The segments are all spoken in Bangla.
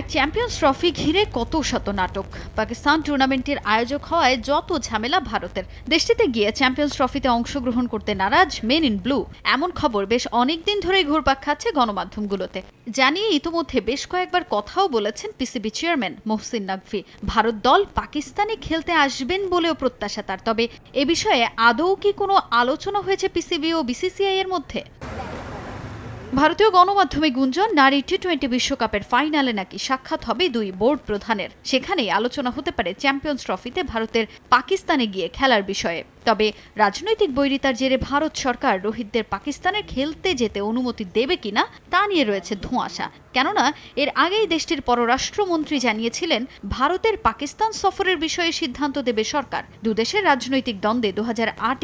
এক চ্যাম্পিয়ন্স ট্রফি ঘিরে কত শত নাটক। পাকিস্তান টুর্নামেন্টের আয়োজক হওয়ায় যত ঝামেলা ভারতের। দেশটিতে গিয়ে চ্যাম্পিয়ন্স ট্রফিতে অংশগ্রহণ করতে নারাজ মেন ইন ব্লু এমন খবর বেশ অনেকদিন ধরেই ঘুরপাক খাচ্ছে গণমাধ্যমগুলোতে। জানিয়ে ইতোমধ্যে বেশ কয়েকবার কথাও বলেছেন পিসিবি চেয়ারম্যান মোহসিন নাকভি ভারত দল পাকিস্তানে খেলতে আসবেন বলেও প্রত্যাশা তার। তবে এ বিষয়ে আদৌ কি কোনো আলোচনা হয়েছে পিসিবি ও বিসিসিআই এর মধ্যে? ভারতীয় গণমাধ্যমে গুঞ্জন, নারী টি টোয়েন্টি বিশ্বকাপের ফাইনালে নাকি সাক্ষাৎ হবে দুই বোর্ড প্রধানের। সেখানেই আলোচনা হতে পারে চ্যাম্পিয়ন্স ট্রফিতে ভারতের পাকিস্তানে গিয়ে খেলার বিষয়ে। তবে রাজনৈতিক বৈরিতার জেরে ভারত সরকার রোহিতদের পাকিস্তানে খেলতে যেতে অনুমতি দেবে কিনা, তা নিয়ে রয়েছে ধোঁয়াশা। কেননা এর আগেই দেশটির পররাষ্ট্রমন্ত্রী জানিয়েছিলেন, ভারতের পাকিস্তান সফরের বিষয়ে সিদ্ধান্ত দেবে সরকার। দুদেশের রাজনৈতিক দ্বন্দ্বে দু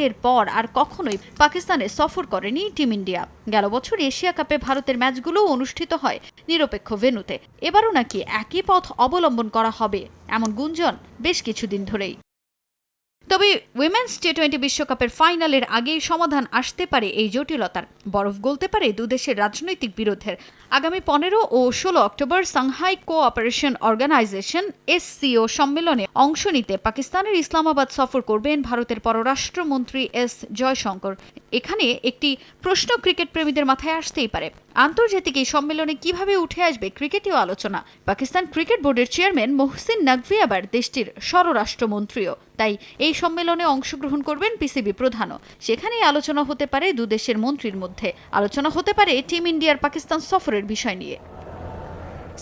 এর পর আর কখনোই পাকিস্তানে সফর করেনি টিম ইন্ডিয়া। গেল বছর এশিয়া কাপে ভারতের ম্যাচগুলোও অনুষ্ঠিত হয় নিরপেক্ষ ভেন্যুতে। এবারও নাকি একই পথ অবলম্বন করা হবে, এমন গুঞ্জন বেশ কিছুদিন ধরেই। তবে উইমেন্স টি টোয়েন্টি বিশ্বকাপের ফাইনালের আগেই সমাধান আসতে পারে এই জটিলতার। বরফ গলতে পারে দুদেশের রাজনৈতিক বিরোধের। আগামী পনেরো ও ষোলো October Shanghai cooperation organization SCO সম্মেলনে অংশ নিতে পাকিস্তানের ইসলামাবাদ সফর করবেন ভারতের পররাষ্ট্রমন্ত্রী এস জয়শঙ্কর। এখানে একটি প্রশ্ন ক্রিকেট প্রেমীদের মাথায় আসতেই পারে। আন্তর্জাতিক এই সম্মেলনে কীভাবে উঠে আসবে ক্রিকেটীয় আলোচনা? পাকিস্তান ক্রিকেট বোর্ডের চেয়ারম্যান মোহসিন নাকভি আবার দেশটির স্বরাষ্ট্রমন্ত্রীও। তাই এই সম্মেলনে অংশগ্রহণ করবেন পিসিবি প্রধানও। সেখানেই আলোচনা হতে পারে দুদেশের মন্ত্রীর মধ্যে। আলোচনা হতে পারে টিম ইন্ডিয়ার পাকিস্তান সফরের বিষয় নিয়ে।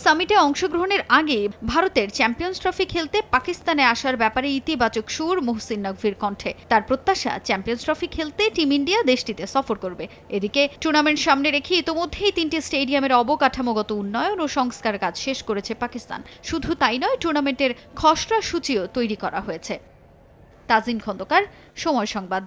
সামিটে অংশগ্রহণের আগে ভারতের চ্যাম্পিয়ন্স ট্রফি খেলতে পাকিস্তানে আসার ব্যাপারে ইতিবাচক সুর মোহসিন নকভির কণ্ঠে। তার প্রত্যাশা, চ্যাম্পিয়ন্স ট্রফি খেলতে টিম ইন্ডিয়া দেশটিতে সফর করবে। এদিকে, টুর্নামেন্ট সামনে রেখে ইতোমধ্যেই তিনটি স্টেডিয়ামের অবকাঠামোগত উন্নয়ন ও সংস্কার কাজ শেষ করেছে পাকিস্তান। শুধু তাই নয়, টুর্নামেন্টের খসড়া সূচিও তৈরি করা হয়েছে। তাজিন খন্দকার, সময় সংবাদ।